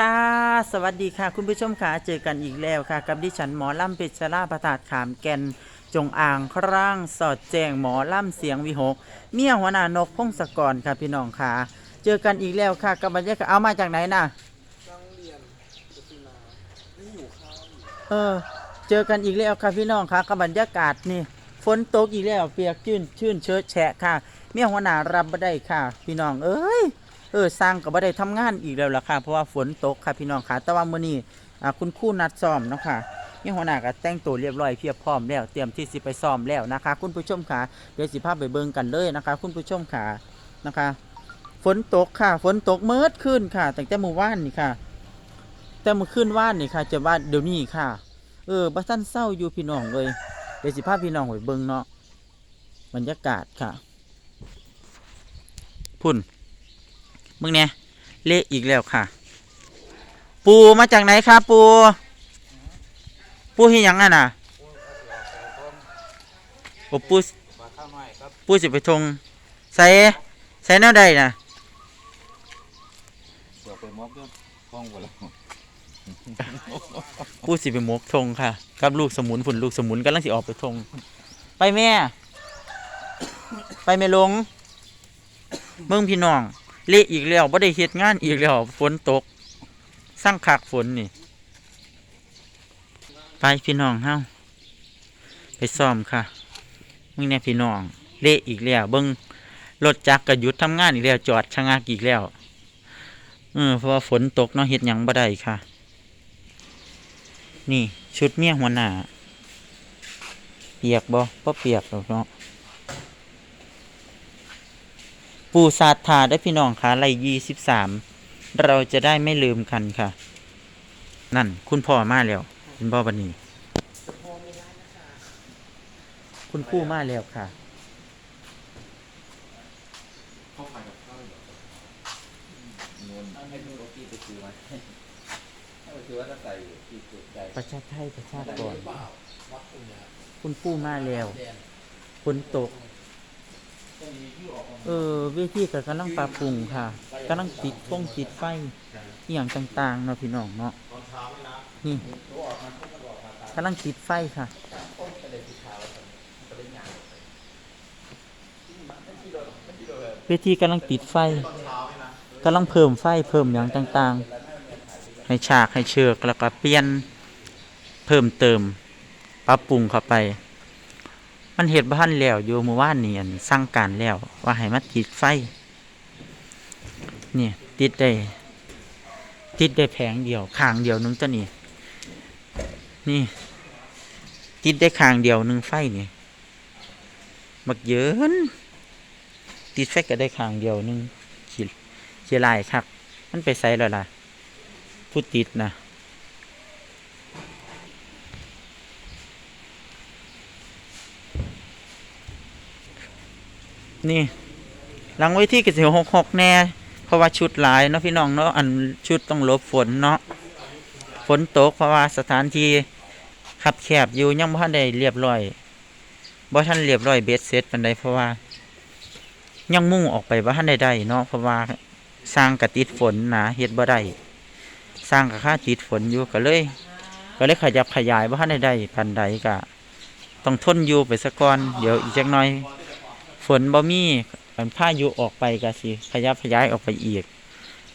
ค่ะ สวัสดีค่ะ คุณผู้ชมค่ะ เจอกันอีกแล้วค่ะ กับดิฉันหมอล่ำเปชราประทาดขามแก่น จงอ่างคร่างสอดแจงหมอล่ำเสียงวิหก เมียหัวหน้านกพงศกรค่ะพี่น้องค่ะ เจอกันอีกแล้วค่ะ กับบรรยากาศเอามาจากไหนน่ะเออเออเจอกันอีกแล้วค่ะพี่น้องค่ะ กับบรรยากาศนี่ ฝนตกอีกแล้ว เปียกชื้นชื่นเชิดแฉะค่ะ เมียหัวหน้ารับบ่ได้ค่ะ พี่น้อง เอ้ย เออสร้างก็บ่ได้ทำงานอีกแล้วล่ะค่ะ เพราะว่าฝนตกค่ะพี่น้องค่ะ แต่ว่ามื้อนี้อ่าคุณครูนัดซ้อมเนาะค่ะเมียหัวหน้าก็แต่งตัวเรียบร้อยเพียบพร้อมแล้ว เตรียมที่สิไปซ้อมแล้วนะคะ คุณผู้ชมค่ะเดี๋ยวสิพาไปเบิ่งกันเลยนะคะ คุณผู้ชมค่ะนะคะ ฝนตกค่ะ ฝนตกเมิดขึ้นค่ะตั้งแต่เมื่อวานนี่ค่ะ แต่เมื่อคืนว่านนี่ค่ะ จะว่าเดี๋ยวนี้ค่ะ เออบัท่านเศร้าอยู่พี่น้องเลยเดี๋ยวสิพาพี่น้องไปเบิ่งเนาะบรรยากาศค่ะ พุ่น มึงเนี่ยเละอีกแล้วค่ะ ปูมาจากไหนคะปู ปูเฮียงอะน่ะโอ้ปูมาข้าวหน่อยครับปูสิไปทงใส่ใส่แนวใดน่ะเดี๋ยวไปมอบด้วยห้องหมดแล้วปูสิไปหมกทงค่ะกับลูกสมุนพุ่นลูกสมุนกำลังสิออกไปทงไปแม่ ไปแม่ลง เมืองพี่น้อง เละอีกแล้วบ่ได้เฮ็ดงานอีกแล้วฝนตกสร้างคักฝนนี่ ไปพี่น้องเฮาไปซ่อมค่ะมึงเนี่ยพี่น้อง เละอีกแล้ว เบิ่งรถจักรก็หยุดทำงานอีกแล้ว จอดชะงักอีกแล้วเออเพราะว่าฝนตกเนาะเฮ็ดหยังบ่ได้ค่ะ นี่ชุดเมียหัวหน้าเปียกบ่บ่เปียกหรอกเนาะ ปูซาธาได้พี่น้องขาไลยี่สิบสามเราจะได้ไม่ลืมกันค่ะ นั่น คุณพ่อมาแล้ว คุณพ่อบันนีคุณครู่มาแล้วค่ะประชาไทยประชาก่อนวัดตรคุณคู่มาแล้วฝนตก เออเวทีก็กำลังปรับปรุงค่ะกำลังติดฟงติดไฟอหย่างต่างๆเนาะพี่น้องเนาะนี่กำลังติดไฟค่ะเวทีกำลังติดไฟกำลังเพิ่มไฟเพิ่มอย่างต่างๆ ให้ฉากให้เชือกแล้วก็เปลี่ยนเพิ่มเติมปรับปรุงเข้าไป มันเห็ดบ้านแล้วอยู่เมื่อวานนี่อันสั่งการแล้วว่าให้มาติดไฟเนี่ยติดได้ติดได้แผงเดียวข้างเดียวนึงตัวนี้นี่ ติดได้ข้างเดียวหนึงไฟนี่บักเยินติดไฟก็ได้ข้างเดียวนึงขีดขีลายครับ มันไปใส่แล้วล่ะ ผู้ติดนะ นี่หลังไว้ที่กสิหกหกแน่ เพราะว่าชุดหลายเนาะพี่น้องเนาะอันชุดต้องลบฝนเนาะฝนตกเพราะว่าสถานที่ขับแคบอยู่ยังบ่ทันได้เรียบร้อยบ่ทันเรียบร้อยเบ็ดเสร็จปานใดเพราะว่า ยังมุ่งออกไปบ่ทันได้ได้เนาะเพราะว่าสร้างกระติดฝนหนาเฮ็ดบ่ได้สร้างกับค่าติดฝนอยู่ก็เลย ก็เลยขยับขยายบ่ทันได้ได้ปานใดก็ต้องทนอยู่ไปซะก่อนเดี๋ยวอีกจักหน่อย ฝนบ่มีมันพายุออกไปก็สิขยับขยายออกไปอีก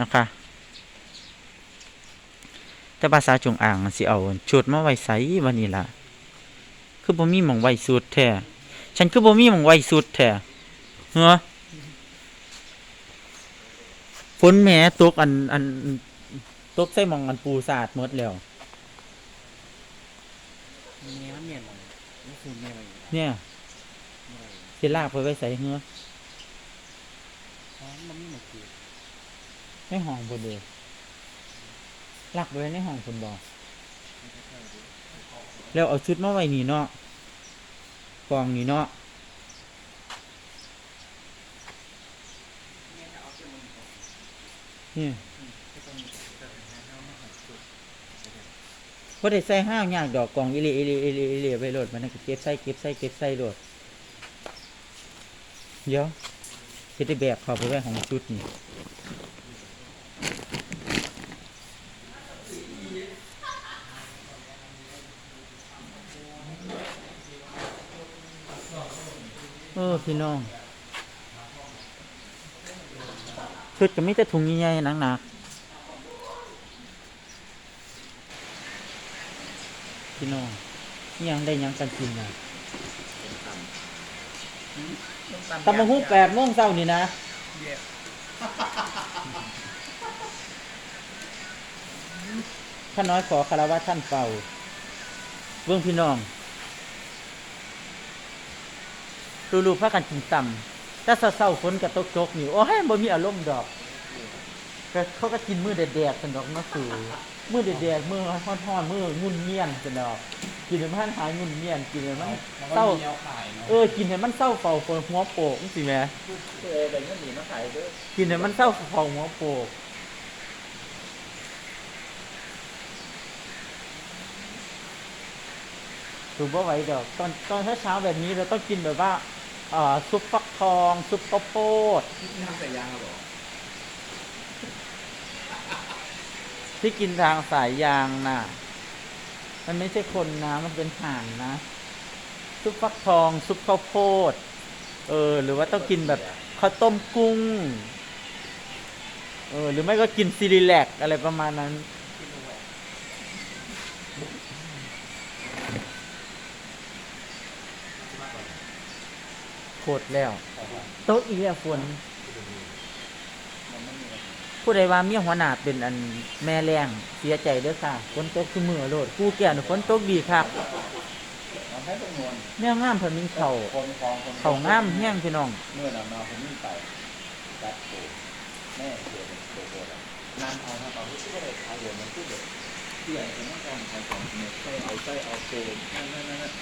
นะคะ แต่ภาษาจงอ่างสิเอาชุดมาไว้ใส่วันนี้ล่ะ คือบ่มีหม่องไว้สุดแท้ฉันคือบ่มีหม่องไว้สุดแท้เฮ้อฝนแหมตกอันอันตกใส่หม่องอันปูสาดหมดแล้วเนี้ยเมียนนี่คือแม่เนี่ย สิลากไปไว้ใส่เฮ้ออ๋อมันไม่เหมือนคือในห้องพุ่นเด้ลากไปไว้ในห้องพุ่นบ่แล้วเอาชุดมาไว้นี่เนาะกองนี่เนาะนี่พอได้ใส่ห้างยากดอกกองอิเลอิเลอิเลอิเลไปโหลดมันนนก็เก็บใส่เก็บใส่เก็บใส่โหลด เดี๋ยวเฮ็ดได้แบบเขาบปไว้ของชุดนี่เออพี่น้องชุดก็มีแต่ถุงใหญ่ๆหนักๆพี่น้องยังได้ยังกันกินนะ ตำบักหุ่งแปดโมงเช้านี่นะข้าน้อยขอคารวะท่านเป่าเบื้องพี่น้องลูกๆพากันกินต่ำแต่เศร้าๆฝนกระตกจกนี่โอ้ยบ่มีอารมณ์ดอกเขาก็กินมือแดดๆกันดอกเนาะคือ มือแดดๆมือฮ้อนๆมืองุ่นเงียนกันดอกกินให้มันหายงุ่นเงียนกินให้มันเศร้าเนียวขายเนาะเออกินให้มันเศร้าเฝ้าเฟิหัวโปกสิแหม่เออเดี๋ยวนี้หนีมาขายเด้อกินให้มันเศร้าเฝ้าหัวโปกถูกบ่ไหวดอกตอนตอนเช้าๆแบบนี้เราต้องกินแบบว่าอ่าซุปฟักทอง ซุปข้าวโพดนี่ทำใส่ยางเหรอ ที่กินทางสายยางน่ะ มันไม่ใช่คนนะมันเป็นห่านนะ ซุปฟักทอง ซุปข้าวโพด เออ หรือว่าต้องกินแบบข้าวต้มกุ้ง เออ หรือไม่ก็กินซีรีแลกอะไรประมาณนั้น โคตรแล้ว โต๊ะอีแล้วฝน ผู้ใดว่าเมียหัวหน้าเป็นอันแม่แรงเสียใจเด้อค่ะฝนตกคือมือโลดกูแก่นฝนตกดีครับเราให้ตรงนวลแม่งามเพิ่นมีเขาคนคลองคนเขางามแห้งพี่น้องเมื่อนำมาผมนี่ไปจัดโตแม่เกิดเป็นโตโตแล้วนานเอาครับเอาที่ก็เลยขายเดี๋ยวมันพูดแบบเสี่ยงเป็นต้องการขายของเนี่ยใส่เอาใส่เอาโตนั่นนั่นนั่น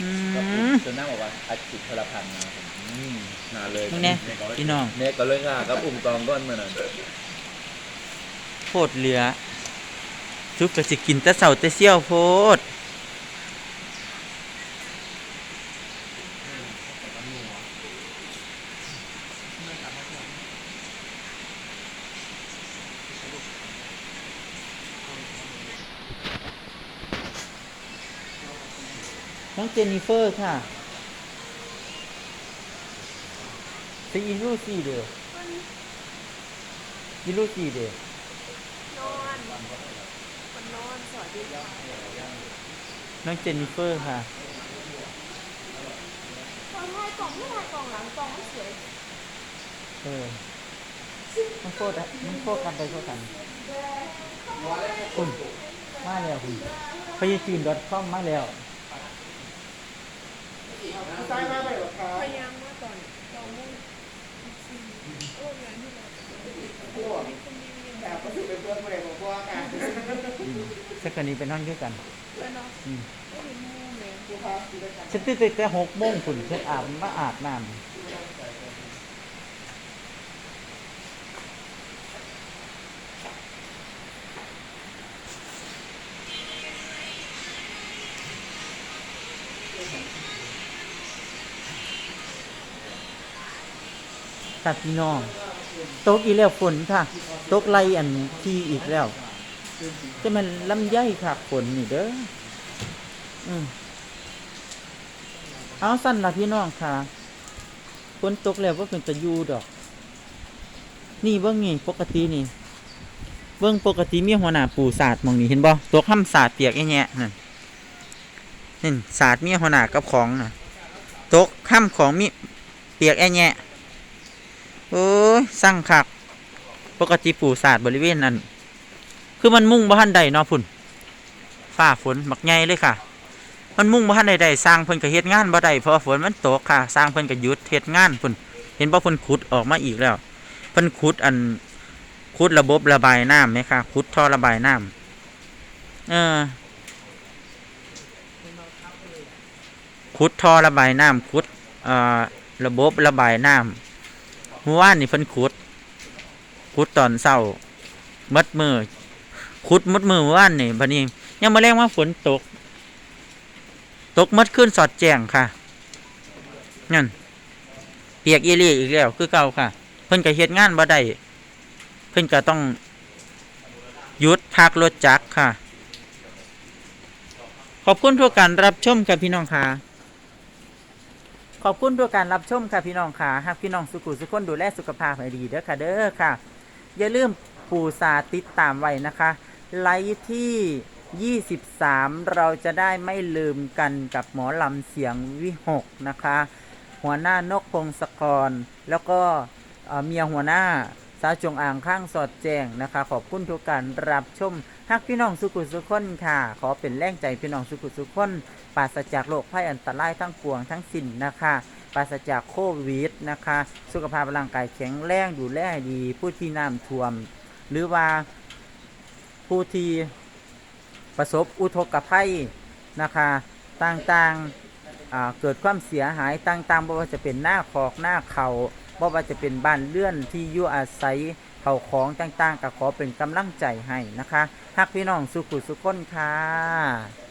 อืก็มจนหน้าบอกว่าอาชีพพลพันธ์นะผมอืมนานเลยมึงเนี่ยพี่น้องเนี่ยก็เลยค่ะกับอุ่มกองก้อนเมื่อนั้นโพ ดเหลือทุกก็สิกินแต่เสาแต่เสี้ยวโพดน้องเจนนิเฟอร์ค่ะซีอีลูซี่เดียวอีลูซี่เดียวน อนคน นอนสวัสดีค่ะน้องเจนนิเฟอร์ค่ะตอนถ่ายกล่องไม่ถ่ายกล่องหลังกล่องไม่สวยเออมันโคตรมันโคตรกันไปโคตรกันคุณมาแล้วคุณพยาจีนดอทคอมมาแล้วพยายามว่าตอนสองโมงสี่โอ้งานที่เรามีคนดีมีแบบสักกันนี้เป็นนั่นคือกัน แล้วเนาะอืมไม่มีมูเลยฉันตื่นแต่หกโมงคุณฉันอาบมาอาบน้ำครับพี่น้องตกอีกแล้วฝนค่ะ ตกไล่อันที่อีกแล้ว จะมันลำไยค่ะฝนนี่เด้ออืมเอาสั้นละพี่น้องค่ะฝนตกแล้วว่าเป็นตะยูดอก นี่เบิ้งนี่ปกตินี่ เบิ้งปกติมีหัวหน้าปูศาสตร์มองนี่เห็นบ่ตัวข้ามศาสตร์เปียกแง่ๆนั่นนี่ศาสตร์มีหัวหน้ากับของน่ะตกข้ามของมีเปียกแง่โอ้ยสร้างคักปกติปูศาสตร์บริเวณนั้น คือมันมุ่งบ้านใดเนาะพุ่นฝ้าฝนบักใหญ่เลยค่ะ มันมุ่งบ้านใดๆสร้างเพิ่นก็เฮ็ดงานบ่ได้เพราะฝนมันตกค่ะ สร้างเพิ่นก็หยุดเฮ็ดงานพุ่นเห็นบ่เพิ่นขุดออกมาอีกแล้วเพิ่นขุดอันขุดระบบระบายน้ำไหมคะขุดท่อระบายน้ำเออขุดท่อระบายน้ำขุดเอ่อระบบระบายน้ำเมื่อวานนี่เพิ่นขุดขุดตอนเช้ามัดมือ ขุดมดมือเมื่านนี่บัดนี้ ยังมาแรงว่าฝนตก ตกมดขึ้นสอดแจ้งค่ะนั่นเปียกอีลี่อีกแล้วคือเก่าค่ะ เพิ่นก็เฮ็ดงานบ่ได้เพิ่นก็ต้องหยุดพักรถจักรค่ะ ขอบคุณทุกการรับชมกับพี่น้องค่ะขอบคุณทุกการรับชมค่ะพี่น้องค่ะหากพี่น้องสุขุสุขคนดูแลสุขภาพให้ดีเด้อค่ะเด้อค่ะ อย่าลืมปูซาติดตามไว้นะคะ ไลฟ์ที่ 23 เราจะได้ไม่ลืมกันกับหมอลำเสียงวิหกนะคะ หัวหน้านกพงศกร แล้วก็เมียหัวหน้าสาวจงอ่างข้างสอดแจ้งนะคะ ขอบคุณทุกการรับชมฮักพี่น้องสุขุสุขคนค่ะ ขอเป็นแรงใจพี่น้องสุขุสุขคนปราศจากโรคภัยอันตรายทั้งปวงทั้งสิ้นนะคะปราศจากโควิดนะคะ สุขภาพร่างกายแข็งแรงดูแลดี ผู้ที่น้ำท่วม หรือว่า ผู้ที่ประสบอุทกภัยนะคะต่างๆเกิดความเสียหายต่างๆบ่ว่าจะเป็นหน้าคอกหน้าเขาบ่ว่าจะเป็นบ้านเลื่อนที่อยู่อาศัยเขาของต่างๆก็ขอเป็นกำลังใจให้นะคะฮักพี่น้องสุขุสุขคนค่ะ